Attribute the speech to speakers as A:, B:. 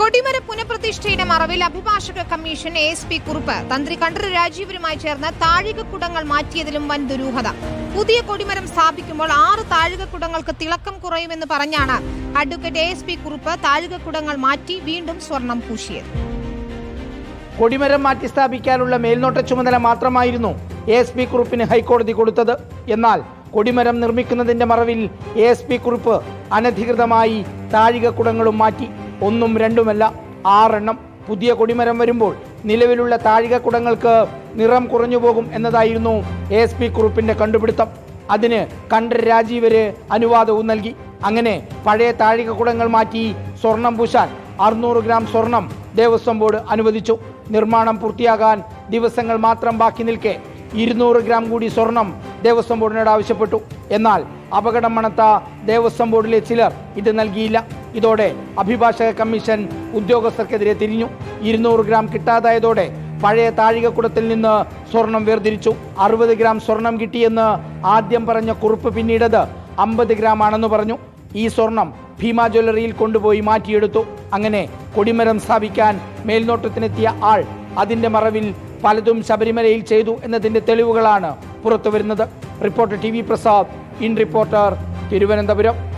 A: കൊടിമര പുനഃപ്രതിഷ്ഠയുടെ മറവിൽ അഭിഭാഷക commission A S P Kurup. Thantri Kandar രാജീവരുമായി ചേർന്ന് താഴികക്കുടങ്ങൾ മാറ്റിയതിലും വൻ ദുരൂഹത. പുതിയ കൊടിമരം സ്ഥാപിക്കുമ്പോൾ ആറ് താഴികക്കുടങ്ങൾക്ക് തിളക്കം കുറയുമെന്ന് പറഞ്ഞാണ് advocate A S P Kurup താഴികക്കുടങ്ങൾ മാറ്റി വീണ്ടും സ്വർണം പൂശിയത്.
B: കൊടിമരം മാറ്റി സ്ഥാപിക്കാനുള്ള മേൽനോട്ട ചുമതല മാത്രമായിരുന്നു എ എസ് പി കുറുപ്പിന് ഹൈക്കോടതി കൊടുത്തത്. എന്നാൽ കൊടിമരം നിർമ്മിക്കുന്നതിന്റെ മറവിൽ എ എസ് പി കുറിപ്പ് അനധികൃതമായി താഴികക്കുടങ്ങളും മാറ്റി. ഒന്നും രണ്ടുമല്ല ആറെണ്ണം. പുതിയ കൊടിമരം വരുമ്പോൾ നിലവിലുള്ള താഴികക്കുടങ്ങൾക്ക് നിറം കുറഞ്ഞു പോകും എന്നതായിരുന്നു എ എസ് പി കുറിപ്പിന്റെ കണ്ടുപിടുത്തം. അതിന് കണ്ഠർ രാജീവര് അനുവാദവും നൽകി. അങ്ങനെ പഴയ താഴികക്കുടങ്ങൾ മാറ്റി സ്വർണം പൂശാൻ അറുന്നൂറ് ഗ്രാം സ്വർണം ദേവസ്വം ബോർഡ് അനുവദിച്ചു. നിർമ്മാണം പൂർത്തിയാകാൻ ദിവസങ്ങൾ മാത്രം ബാക്കി നിൽക്കെ ഇരുന്നൂറ് ഗ്രാം കൂടി സ്വർണം ദേവസ്വം ബോർഡിനോട് ആവശ്യപ്പെട്ടു. എന്നാൽ അപകടം മണത്ത ദേവസ്വം ബോർഡിലെ ചിലർ ഇത് നൽകിയില്ല. ഇതോടെ അഭിഭാഷക കമ്മീഷൻ ഉദ്യോഗസ്ഥർക്കെതിരെ തിരിഞ്ഞു. ഇരുന്നൂറ് ഗ്രാം കിട്ടാതായതോടെ പഴയ താഴികക്കുടത്തിൽ നിന്ന് സ്വർണം വേർതിരിച്ചു. അറുപത് ഗ്രാം സ്വർണം കിട്ടിയെന്ന് ആദ്യം പറഞ്ഞ കുറിപ്പ് പിന്നീടത് അമ്പത് ഗ്രാം ആണെന്ന് പറഞ്ഞു. ഈ സ്വർണം ഭീമ ജ്വല്ലറിയിൽ കൊണ്ടുപോയി മാറ്റിയെടുത്തു. അങ്ങനെ കൊടിമരം സ്ഥാപിക്കാൻ മേൽനോട്ടത്തിനെത്തിയ ആൾ അതിന്റെ മറവിൽ പലതും ശബരിമലയിൽ ചെയ്തു എന്നതിന്റെ തെളിവുകളാണ് പുറത്തുവരുന്നത്. Reporter T V Prasad in Reporter Thiruvananthapuram.